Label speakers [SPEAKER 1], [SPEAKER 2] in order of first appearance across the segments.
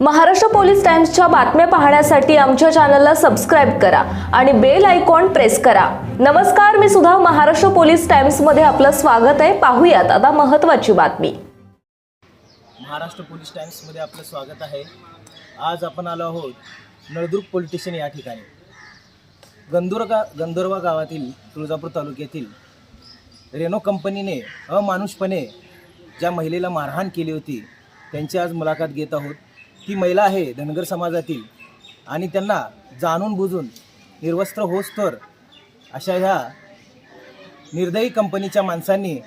[SPEAKER 1] Maharashtra police टाइम्सच्या बातम्या पाहण्यासाठी आमच्या चॅनलला सबस्क्राईब करा आणि बेल आयकॉन प्रेस करा. नमस्कार मी सुद्धा महाराष्ट्र पोलीस टाइम्समध्ये आपलं स्वागत आहे. पाहूयात आता महत्त्वाची बातमी.
[SPEAKER 2] महाराष्ट्र पोलीस टाइम्समध्ये आपलं स्वागत आहे. आज आपण आलो आहोत नळदुर्ग पोलीस स्टेशन या ठिकाणी. गंधुरगा गंधर्वा गावातील तुळजापूर तालुक्यातील रेनो कंपनीने अमानुषपणे ज्या महिलेला मारहाण केली होती त्यांची आज मुलाखत घेत आहोत. ती महिला आहे धनगर समाजातील. आणि त्यांना जाणून बुजून निर्वस्त्र होस्तर अशा ह्या निर्दयी कंपनीच्या माणसांनी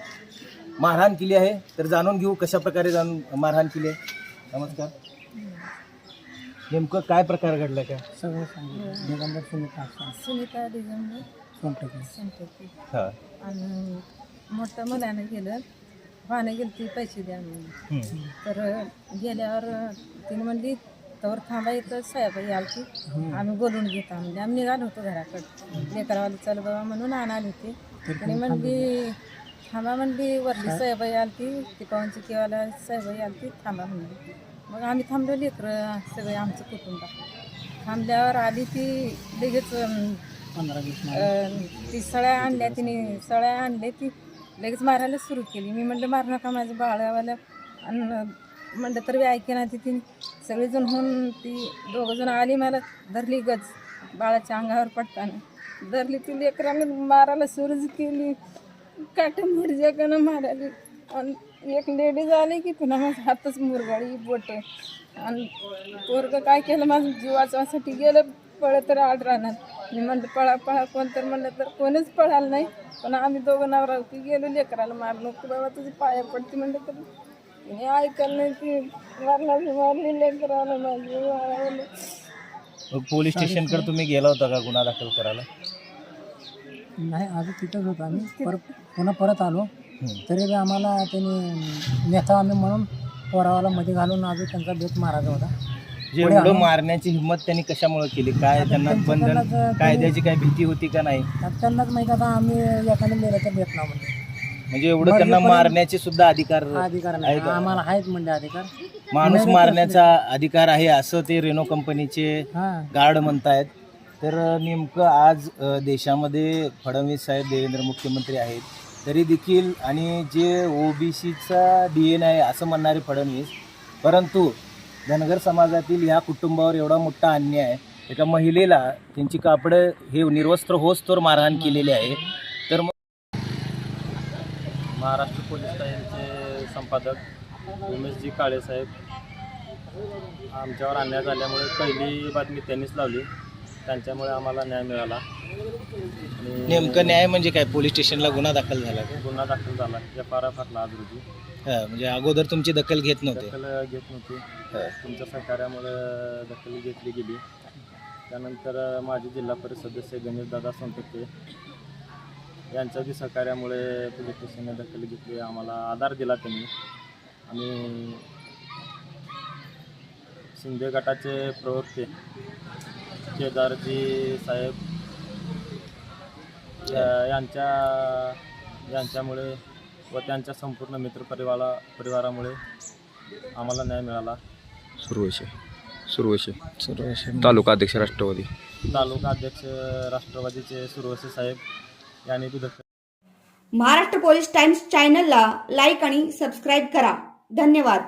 [SPEAKER 2] मारहाण केली आहे. तर जाणून घेऊ कशा प्रकारे जाणून मारहाण केली आहे. नमस्कार. नेमकं काय प्रकार घडला काय?
[SPEAKER 3] सगळं सांगितलं. दिगंबर सुनीता
[SPEAKER 4] सुनीता
[SPEAKER 2] हा.
[SPEAKER 4] आणि मोठं मुलानं गेलं भानं गेली ती पैसे द्या म्हणून. तर गेल्यावर तिने म्हणली तर थांबा इथं साहेबाई आली की. आम्ही बोलून घेतो म्हणजे आम्ही निघालो होतो घराकडं. लेकरवाली चल बाबा म्हणून आणाले होते. आणि म्हणली थांबा म्हणली वरली साहेबाई आली ती पवनची केवाला आली ती थांबा म्हणली. मग आम्ही थांबलो लेकरं सगळे आमचं कुटुंब. थांबल्यावर आली ती लगेच ती सळ्या आणल्या तिने. सळ्या आणल्या ती. लगेच मारायला सुरू केली. मी म्हटलं मारू नका माझं बाळावाला. आणि म्हणलं तर बी ऐकेना ती तिने सगळेजण होऊन ती दोघंजण आली मला धरली गज बाळाच्या अंगावर पडताना. धरली ती लेकराने मारायला सुरूच केली. काट मिरजाकानं मारायली. आणि एक लेडीज आली की पुन्हा माझा हातच मुरगाळी बोट. आणि पोरगं काय केलं? माझं जीवाच्यासाठी गेलं. पळत तर आड राहणार. मी म्हणलं पळा पळा कोण तर म्हणलं तर कोणीच पळालं नाही. पण आम्ही दोघं नवरा की गेलो लेकराला मारलो नको बाबा तुझी पाया पडते म्हणलं तर. तिने ऐकलं नाही ती मारला मारली लेकराला माझी.
[SPEAKER 2] मग पोलीस स्टेशनकडे तुम्ही गेला होता का गुन्हा दाखल करायला?
[SPEAKER 3] नाही अजून तिथंच होतो आम्ही. परत पुन्हा परत आलो. तरी बी आम्हाला त्यांनी नेता आम्ही म्हणून पोरावाला मध्ये घालून अजून त्यांचा बेत मारायचा होता.
[SPEAKER 2] जे एवढं मारण्याची हिंमत त्यांनी कशामुळे केली? काय त्यांना बंधन कायद्याची काय भीती होती का नाही?
[SPEAKER 3] त्यांनाच माहिती आता आम्ही एखाद्या मेलं तर बेत ना म्हणजे
[SPEAKER 2] म्हणजे एवढं त्यांना मारण्याचे सुद्धा अधिकार
[SPEAKER 3] अधिकार नाही. आम्हाला आहेत म्हणजे अधिकार.
[SPEAKER 2] माणूस मारण्याचा अधिकार आहे असं ते रेनो कंपनीचे गार्ड म्हणतायत. तर नेमकं आज देशामध्ये फडणवीस साहेब देवेंद्र मुख्यमंत्री आहेत. तरी देखील आणि जे ओबीसीचा डी एन आहे असं म्हणणारे फडणवीस परंतु धनगर समाजातील ह्या कुटुंबावर एवढा मोठा अन्याय एका महिलेला त्यांची कापडं हे निर्वस्त्र होस्तोर मारहाण केलेली आहे. तर मग
[SPEAKER 5] महाराष्ट्र पोलीस टाईमचे संपादक उमेशजी काळेसाहेब आमच्यावर अन्याय झाल्यामुळे पहिली बातमी त्यांनीच लावली. त्यांच्यामुळे आम्हाला न्याय मिळाला.
[SPEAKER 2] नेमकं न्याय म्हणजे काय? पोलीस स्टेशनला गुन्हा दाखल झाला का?
[SPEAKER 5] गुन्हा दाखल झाला. एफ आर एफ आज रोजी.
[SPEAKER 2] हा, म्हणजे अगोदर तुमची दखल घेत नव्हते.
[SPEAKER 5] दखल घेत नव्हती.
[SPEAKER 2] हा.
[SPEAKER 5] तुमच्या सहकार्यामुळे दखल घेतली गेली. त्यानंतर माजी जिल्हा परिषद सदस्य गणेशदादा सोनटक्के यांच्या बी सहकार्यामुळे पोलीस स्टेशनने दखल घेतली. आम्हाला आधार दिला त्यांनी. आणि शिंदे गटाचे प्रवक्ते केदारजी साहेब या- यांच्या यांच्यामुळे व त्यांच्या संपूर्ण मित्रपरिवारा परिवारामुळे आम्हाला न्याय मिळाला.
[SPEAKER 6] सुरवशे सुरवशे सुरवशे तालुका अध्यक्ष राष्ट्रवादी.
[SPEAKER 5] तालुका अध्यक्ष राष्ट्रवादीचे सुरवसे साहेब यांनी दखल
[SPEAKER 7] महाराष्ट्र पोलीस टाइम्स चॅनलला लाईक आणि सबस्क्राईब करा. धन्यवाद.